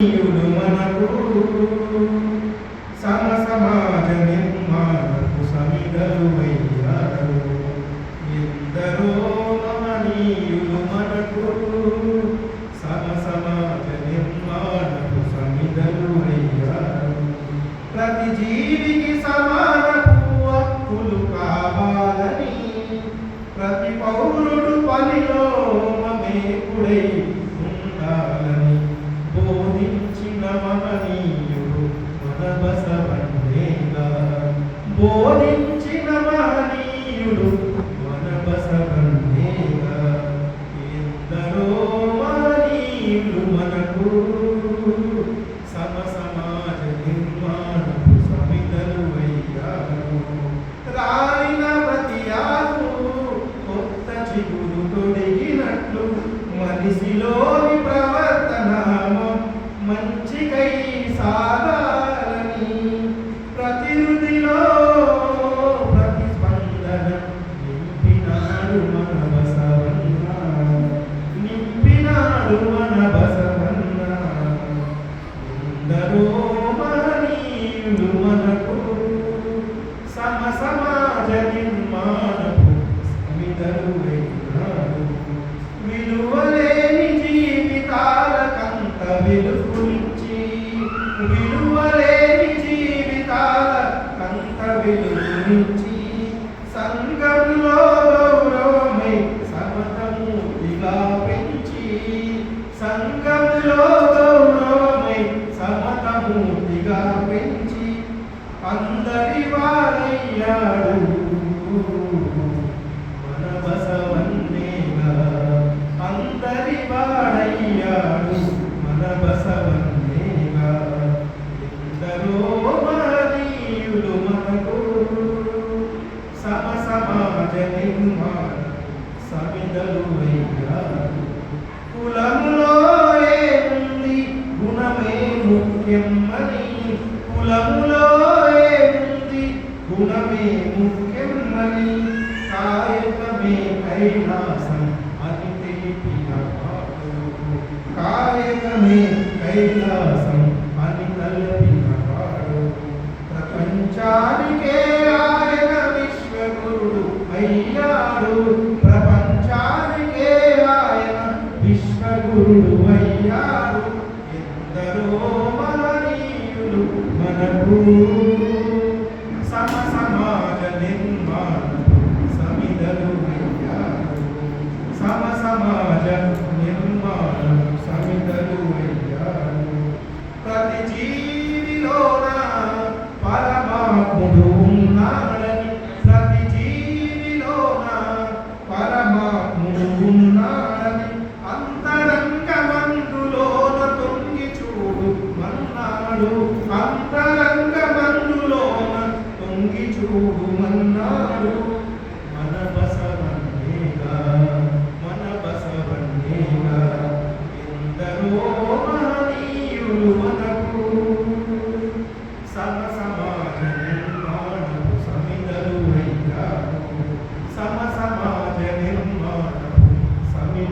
మనకు సమ సమాజ నిర్మాణకు సమిధలువయ్యారు ఎందరో మహనీయులు మనకు సమ సమాజ నిర్మాణకు సమిధలువయ్యారు ప్రతి జీవికి సమానపు హక్కులు కావాలని ప్రతి పౌరుడు పనిలో మమేకుడై ఉండాలని బోధించిన మహనీయుడు మన బసవన్నేగా బోధించిన మహనీయుడు మన బసవన్నేగా ఎందరో మహనీయులు మనకు సమ సమాజ నిర్మాణపు సమితలు అయ్యారు రాలిన ప్రతి ఆకు కొత్త చిగురు తొడిగినట్లు మనిషిలోని ప్రవర్తన మంచికై సాగాలని ప్రతిరుదిలో నింపినాడు బసవన్న ఎందరో మహనీయులు మనకు సమ సమాజ నిర్మాణపు సమిధలు అయినారు విలువలేని జీవితాలకంత వెలుగునిచ్చి విలువలేని మూర్తిగా పెంచి అందరి వారయ్యాడు మన బసవన్నేగా అందరి వాడయ్యాడు మన బసవన్నేగా ఎందరో మహనీయులు మనకు సమ సమాజ నిర్మాణ సమిదలు అయ్యారు గుణమే ముఖ్యం అని కాయకమే కైలాసం అని తెలిపిన వాడు కాయకమే కైలాసం అని తలపిన వాడు ప్రపంచానికే ఆయన విశ్వగురుడు అయ్యాడు. ప్రపంచానికే ఆయన విశ్వగురుడు అయ్యాడు. ఎందరో మహనీయులు మనకు అంతరంగమందులోన తొంగి చూడు మన్నాడు అంతర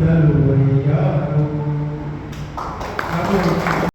தருவையா